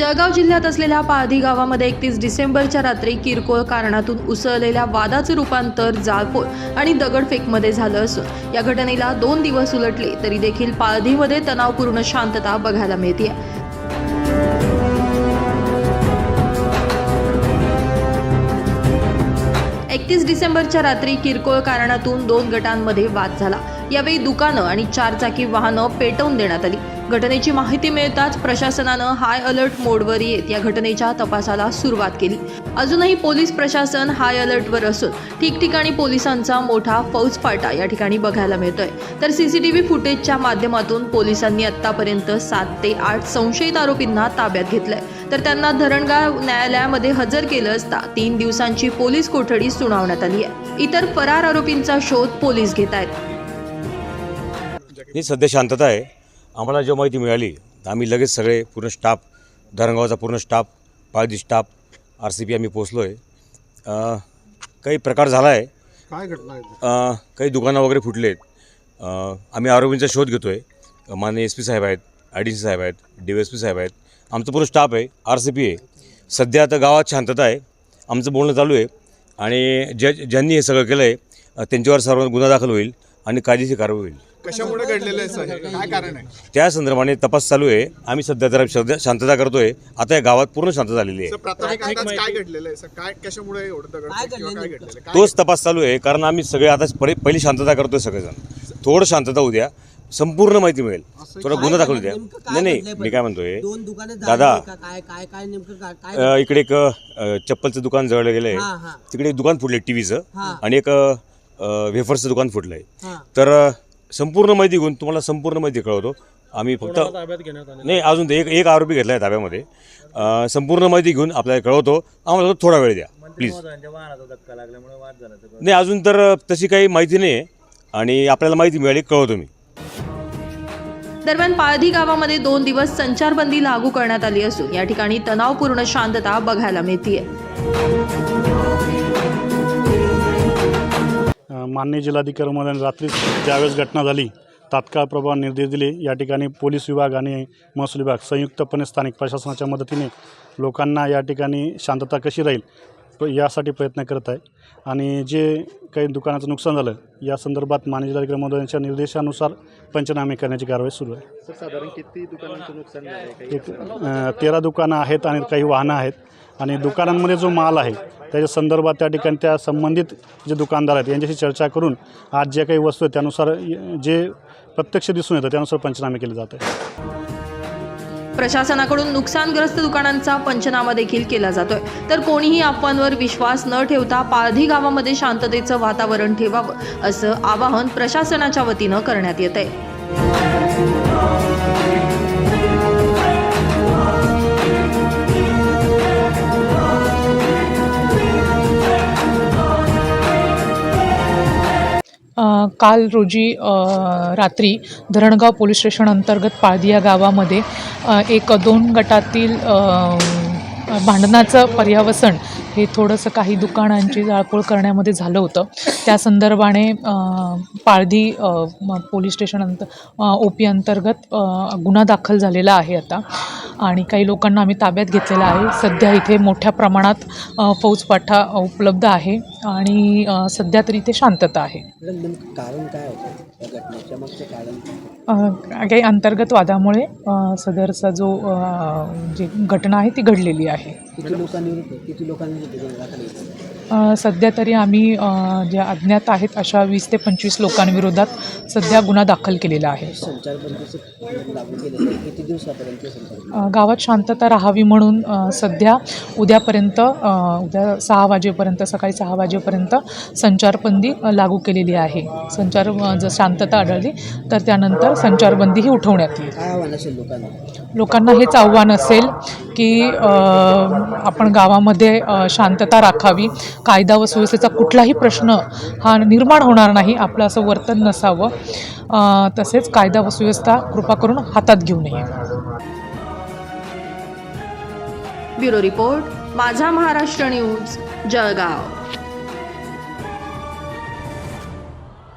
जळगाव जिल्ह्यात असलेल्या पाळधी गावामध्ये एकतीस डिसेंबरच्या रात्री किरकोळ कारणातून उसळलेल्या वादाचं रूपांतर जाळपोळ आणि दगडफेकमध्ये झालं असून या घटनेला दोन दिवस उलटले तरी देखील पाळधीमध्ये तणावपूर्ण शांतता बघायला मिळते एकतीस डिसेंबरच्या रात्री किरकोळ कारणातून दोन गटांमध्ये वाद झाला. यावेळी दुकानं आणि चारचाकी वाहनं पेटवून देण्यात आली. घटनेची माहिती मिळताच प्रशासनानं हाय अलर्ट मोडवर येत या घटनेच्या तपासाला सुरुवात केली. अजूनही पोलीस प्रशासन हाय अलर्टवर असून ठिकठिकाणी पोलिसांचा मोठा फौजफाटा या ठिकाणी बघायला मिळतोय. तर सीसीटीव्ही फुटेजच्या माध्यमातून पोलिसांनी आतापर्यंत सात ते आठ संशयित आरोपींना ताब्यात घेतलंय. तर त्यांना धरणगाव न्यायालयामध्ये हजर केलं असता तीन दिवसांची पोलीस कोठडी सुनावण्यात आली आहे. इतर फरार आरोपींचा शोध पोलीस घेत आहेत. ही सध्या शांतता आहे. आम्हाला जेव्हा माहिती मिळाली तर आम्ही लगेच सगळे पूर्ण स्टाफ धरणगावचा पूर्ण स्टाफ पाळदी स्टाफ आर सी पी आम्ही पोचलो आहे काही प्रकार झाला आहे काय घटना आहे? काही दुकानं वगैरे फुटले आहेत आम्ही आरोपींचा शोध घेतो आहे माननीय एस पी साहेब आहेत आय डी सी साहेब आहेत डी एस पी साहेब आहेत. आमचं पूर्ण स्टाफ आहे आर सी पी आहे. सध्या आता गावात शांतता आहे. आमचं बोलणं चालू आहे. आणि ज्या ज्यांनी हे सगळं केलं आहे त्यांच्यावर सर्व गुन्हा दाखल होईल आणि कायदेशीर कारवाई होईल. कशामुळे घडलेलं आहे सर? काय कारण आहे? त्या संदर्भाने तपास चालू आहे. आम्ही सध्या जरा सध्या शांतता करतोय. आता या गावात पूर्ण शांतता झालेली सर आहे प्राथमिक अंदाज काय घडलेलं आहे सर? काय कशामुळे एवढं दगड किंवा काय घडलेलं आहे? काय तोच तपास चालू आहे कारण आम्ही सगळे आता पहिले पहिली शांतता करतोय सगळेजण. थोडं शांतता उद्या संपूर्ण माहिती मिळेल. थोडा गुन्हा दाखल द्या. नाही नाही मी काय म्हणतोय दोन दुकाने दादा काय काय काय नेमकं काय काय अ, इकडे एक अ, चप्पलचं दुकान जळलं गेलं हा, आहे. तिकडे एक दुकान फुटलं टीव्हीचं. हा. आणि एक अ, वेफर्सचं दुकान फुटलं आहे हा. तर अ, संपूर्ण माहिती घेऊन तुम्हाला संपूर्ण माहिती कळवतो. आम्ही फक्त नाही अजून ते एक एक आरोपी घेतला आहे ताब्यामध्ये. अ, संपूर्ण माहिती घेऊन आपल्याला कळवतो. आम्हाला फक्त थोडा वेळ द्या प्लीज. नाही अजून तर तशी काही माहिती नाही आहे आणि आपल्याला माहिती मिळाली कळवतो मी. दरम्यान पाळधी गावामध्ये दोन दिवस संचारबंदी लागू करण्यात आली असून या ठिकाणी तणावपूर्ण शांतता बघायला मिळतीये. माननीय जिल्हाधिकारी महोदयांनी रात्री ज्यावेळेस घटना झाली तात्काळ प्रभाव निर्देश दिले. या ठिकाणी पोलीस विभाग आणि महसूल विभाग संयुक्तपणे स्थानिक प्रशासनाच्या मदतीने लोकांना या ठिकाणी शांतता कशी राहील प- यासाठी प्रयत्न करत आहे. आणि जे काही दुकानाचं नुकसान झालं या संदर्भात माननीय जिल्हाधिकारी महोदयांच्या निर्देशानुसार पंचनामे करण्याची कारवाई सुरू आहे. साधारण किती दुकानांचं नुकसान झालं? एक अ, तेरा दुकानं आहेत आणि काही वाहनं आहेत. आणि दुकानांमध्ये जो माल आहे त्याच्या संदर्भात त्या ठिकाणी त्या संबंधित जे दुकानदार आहेत यांच्याशी चर्चा करून आज ज्या काही वस्तू आहेत त्यानुसार य- जे प्रत्यक्ष दिसून येतं त्यानुसार पंचनामे केले जात आहे प्रशासनाकडून नुकसानग्रस्त दुकानांचा पंचनामा देखील केला जातोय. तर कोणीही अफवांवर विश्वास न ठेवता पाळधी गावामध्ये शांततेचं वातावरण ठेवावं असं आवाहन प्रशासनाच्या वतीनं करण्यात येत आहे काल रोजी रात्री धरणगाव पोलीस स्टेशन अंतर्गत पाळदिया गावामध्ये एक दोन गटातील भांडणाचं पर्यावसन हे थोडंसं काही दुकानांची जाळपोळ करण्यामध्ये झालं होतं. त्या संदर्भाने पाळधी पोलीस स्टेशन अंत ओ पी अंतर्गत गुन्हा दाखल झालेला आहे आता. आणि काही लोकांना आम्ही ताब्यात घेतलेला आहे. सध्या इथे मोठ्या प्रमाणात फौजपाठा उपलब्ध आहे आणि सध्या तरी इथे शांतता आहे. कारण काय काही अंतर्गत वादामुळे सदरचा जो जी घटना आहे ती घडलेली आहे. किती किती सध्या तरी आम्ही ज्या अज्ञात आहेत अशा वीस ते पंचवीस लोकांविरोधात सध्या गुन्हा दाखल केलेला आहे. गावात शांतता राहावी म्हणून सध्या उद्यापर्यंत उद्या सहा वाजेपर्यंत सकाळी सहा वाजेपर्यंत संचारबंदी लागू केलेली आहे. संचार जर शांतता आढळली तर त्यानंतर संचारबंदीही उठवण्यात येईल. लोकांना? हेच आव्हान असेल की आपण गावामध्ये शांतता राखावी कायदा व सुव्यवस्थेचा कुठलाही प्रश्न हा निर्माण होणार नाही आपलं असं वर्तन नसावं. तसेच कायदा व सुव्यवस्था कृपा करून हातात घेऊ नये. ब्युरो रिपोर्ट माझा महाराष्ट्र न्यूज जळगाव.